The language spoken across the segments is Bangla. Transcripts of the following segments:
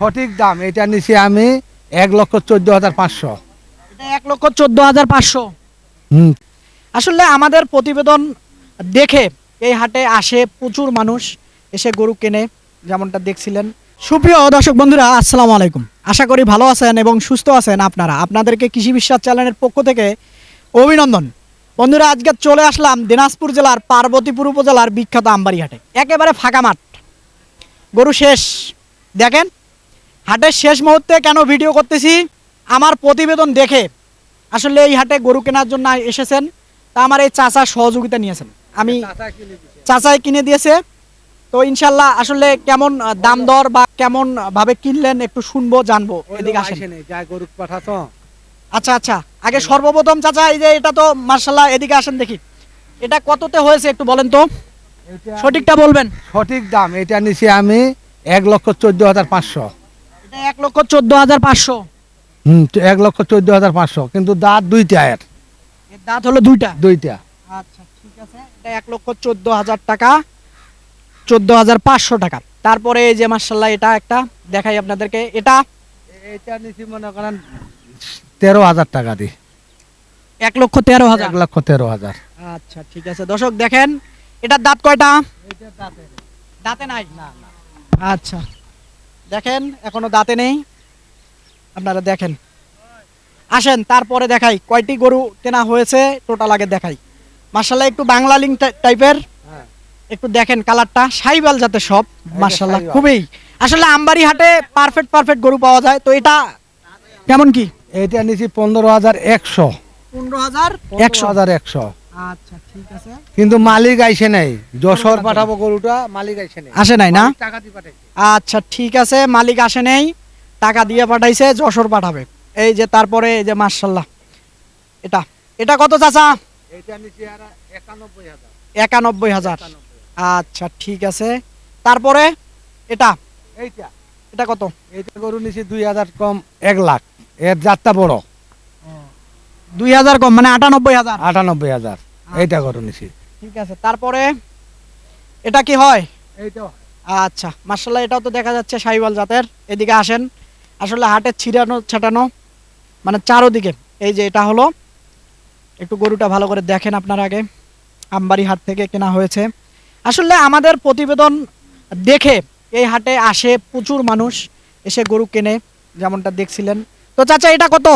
সঠিক দাম এটা নিছি আমি এক লক্ষ চোদ্দ হাজার পাঁচশো। এক লক্ষ চোদ্দ হাজার পাঁচশো। হুম। আসলে আমাদের প্রতিবেদন দেখে এই হাটে আসে প্রচুর মানুষ এসে গরু কেনে যেমনটা দেখছিলেন। সুপ্রিয় দর্শক বন্ধুরা আসসালামু আলাইকুম। আশা করি ভালো আছেন এবং সুস্থ আছেন আপনারা। আপনাদেরকে কৃষি বিশ্বাস চ্যানেলের পক্ষ থেকে অভিনন্দন। বন্ধুরা আজকে চলে আসলাম দিনাজপুর জেলার পার্বতীপুর উপজেলার বিখ্যাত আমবাড়ি হাটে। একেবারে ফাঁকা মাঠ। গরু শেষ। দেখেন হাটের শেষ মুহূর্তে কেন ভিডিও করতেছি? আমার প্রতিবেদন দেখে। আসলে এই হাটে গরু কেনার জন্য এসেছেন তা আমার এই চাচা সহযোগিতা নিয়েছেন। আমি চাচাই কিনে দিয়েছে। তো ইনশাল্লাহ আসলে কেমন দাম দর বা কেমন ভাবে কিনলেন একটু শুনব জানব। এদিকে আসেন। গরু পাঠা আচ্ছা আচ্ছা। আগে সর্বপ্রথম চাচা এই যে এটা তো মার্শাল্লাহ এদিকে আসেন দেখি। এটা কততে হয়েছে একটু বলেন তো? সঠিকটা বলবেন। সঠিক দাম এটা নিছি আমি এক লক্ষ চোদ্দ হাজার পাঁচশো। এক লক্ষ চোদ্দ হাজার পাঁচশো। হুম এক লক্ষ চোদ্দ হাজার পাঁচশো কিন্তু দাঁত দুইটা এর। দাঁত হলো দুইটা? দুইটা। আচ্ছা ঠিক আছে। এটা এক লক্ষ চোদ্দ হাজার টাকা চোদ্দ হাজার পাঁচশো টাকা। তারপরে এই যে মার্শাল্লাহ এটা একটা দেখাই আপনাদেরকে। এটা এটা নিছি মনে করেন তেরো হাজার টাকা দি। এক লক্ষ তেরো হাজার। এক লক্ষ তেরো হাজার। আচ্ছা ঠিক আছে। দর্শক দেখেন এটার দাঁত কয়টা? দাঁতে নাই? আচ্ছা। দেখেন এখনও দাঁতে নেই। আপনারা দেখেন। আসেন তারপরে দেখাই কয়টি গরু কেনা হয়েছে টোটাল আগে দেখাই। মার্শাল্লাহ একটু বাংলা লিঙ্ক টাইপের হ্যাঁ। একটু দেখেন কালারটা সাইবাল যাতে সব মার্শাল্লাহ খুবই। আসলে আমবাড়ি হাটে পারফেক্ট পারফেক্ট গরু পাওয়া যায়। তো এটা কেমন কি? এটা নিছি পনেরো হাজার একশো। পনেরো হাজার? একশো হাজার একশো। আচ্ছা ঠিক আছে। কিন্তু মালিক আইসে নাই। যশোর পাঠাবো গরুটা মালিক আইসে নাই। আসে নাই না? টাকা দিয়ে পাঠাইছে। আচ্ছা ঠিক আছে মালিক আসে নেই টাকা দিয়ে পাঠাইছে যশোর পাঠাবে। এই যে তারপরে এই যে মার্শাল্লাহ এটা এটা কত চাচা? এটা নিচে একানব্বই হাজার। একানব্বই হাজার। আচ্ছা ঠিক আছে। তারপরে এটা? এইটা। এটা কত? এইটা গরু নিচে দুই হাজার কম এক লাখ। এর জাতটা বড়। দুই হাজার কম মানে আটানব্বই হাজার। আটানব্বই হাজার। এইটা গরু নিচে ঠিক আছে তারপরে এটা কি হয়? এইটা আচ্ছা মার্শাল্লাহ এটাও তো দেখা যাচ্ছে সাইওয়াল জাতের। এদিকে আসেন আসলে হাটের ছিটানো ছাটানো মানে চারোদিকে এই যে এটা হলো। একটু গরুটা ভালো করে দেখেন আপনার আগে। আমবাড়ি হাট থেকে কেনা হয়েছে। আসলে আমাদের প্রতিবেদন দেখে এই হাটে আসে প্রচুর মানুষ এসে গরু কেনে যেমনটা দেখছিলেন। তো চাচা এটা কত?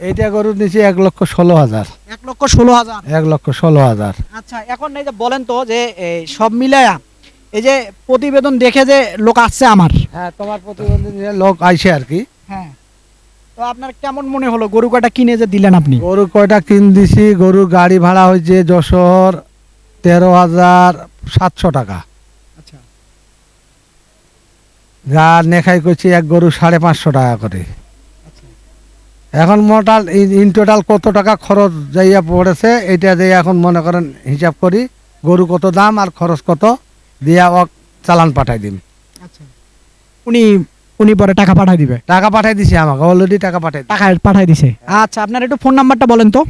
এইটা গরু নিচে এক লক্ষ ষোলো হাজার। এক লক্ষ ষোলো হাজার? এক লক্ষ ষোলো হাজার। আচ্ছা এখন এই যে বলেন তো যে এই সব মিলায়া এই যে প্রতিবেদন দেখে যে লোক আসছে আমার। হ্যাঁ তোমার প্রতিবন্ধী নিয়ে লোক আইসে আর কি। হ্যাঁ তো আপনার কেমন মনে হলো? গরু কটা কিনে যে দিলেন আপনি? গরু কয়টা কিন দিছি? গরুর গাড়ি ভাড়া হয়েছে যশোর তেরো হাজার সাতশো টাকা। আচ্ছা। যা নেখাই করছি এক গরু সাড়ে পাঁচশো টাকা করে। এখন মোটাল ইন টোটাল কত টাকা খরচ যাইয়া পড়েছে এটা দিয়ে এখন মনে করেন হিসাব করি গরু কত দাম আর খরচ কত দিয়া ওক চালান পাঠাই দিন আচ্ছা। উনি উনি পরে টাকা পাঠাই দিবে? টাকা পাঠাই দিছি আমাকে অলরেডি টাকা পাঠাই টাকা পাঠাই দিছে। আচ্ছা আপনার একটু ফোন নাম্বারটা বলেন তো।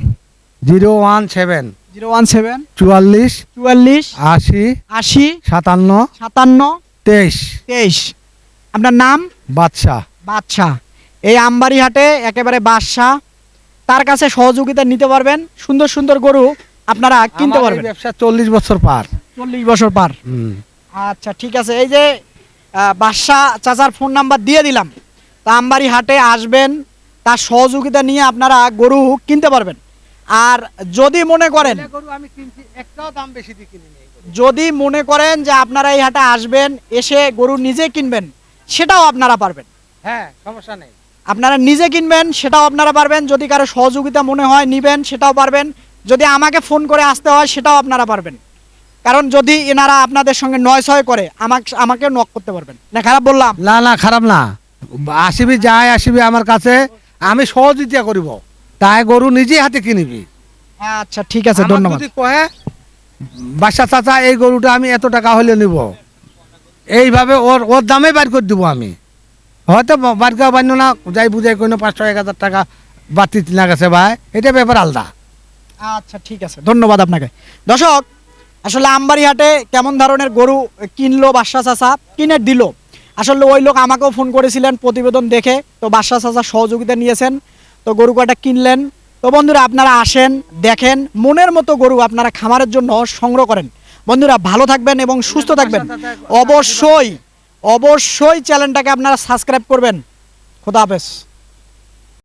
Zero one seven. Zero one seven. চুয়াল্লিশ। চুয়াল্লিশ। আশি। আশি। সাতান্ন। সাতান্ন। তেইশ। তেইশ। আপনার নাম? বাদশাহ। বাদশাহ। এই আমবাড়ি হাটে একেবারে বাদশাহ। তার কাছে সহযোগিতা নিতে পারবেন। সুন্দর সুন্দর গরু আপনারা কিনতে পারবেন। ব্যবসা চল্লিশ বছর পার। চল্লিশ বছর পার। আচ্ছা ঠিক আছে। এই যে বাদশাহ চাচার ফোন নাম্বার দিয়ে দিলাম। তা আমবাড়ি হাটে আসবেন তার সহযোগিতা নিয়ে আপনারা গরু কিনতে পারবেন। আর যদি মনে করেন যদি মনে করেন যে আপনারা এই হাটে আসবেন এসে গরু নিজে কিনবেন সেটাও আপনারা পারবেন। হ্যাঁ সমস্যা নেই। আপনারা নিজে কিনবেন সেটাও আপনারা পারবেন। যদি কারও সহযোগিতা মনে হয় নিবেন সেটাও পারবেন। যদি আমাকে ফোন করে আসতে হয় সেটাও আপনারা পারবেন। কারণ যদি এনারা আপনাদের সঙ্গে নয় ছয় করে আমাকে আমাকে নক করতে পারবেন। না খারাপ বললাম? না না খারাপ না। আসিবি যাই আসিবি আমার কাছে আমি সহযোগিতা করিব। তাই গরু নিজে হাতে কিনিবি। আচ্ছা ঠিক আছে ধন্যবাদ। যদি কহে বাসা চাচা এই গরুটা আমি এত টাকা হলে নিব। এইভাবে ওর ওর দামে বার করে দিব আমি। হয়তো করা বান্য না যাই বুঝাই কোনো পাঁচশো এক হাজার টাকা বাড়তি না গেছে ভাই। এটা ব্যাপার আলাদা। আচ্ছা ঠিক আছে। ধন্যবাদ আপনাকে। দর্শক আসলে আমবাড়ি হাটে কেমন ধরনের গরু কিনলো বাদশা চাষা কিনে দিল। আসলে ওই লোক আমাকেও ফোন করেছিলেন প্রতিবেদন দেখে। তো বাদশাহ চাচা সহযোগিতা নিয়েছেন। তো গরু কয়টা কিনলেন? তো বন্ধুরা আপনারা আসেন দেখেন মনের মতো গরু আপনারা খামারের জন্য সংগ্রহ করেন। বন্ধুরা ভালো থাকবেন এবং সুস্থ থাকবেন। অবশ্যই। অবশ্যই চ্যানেলটাকে আপনারা সাবস্ক্রাইব করবেন। খোদা হাফেজ।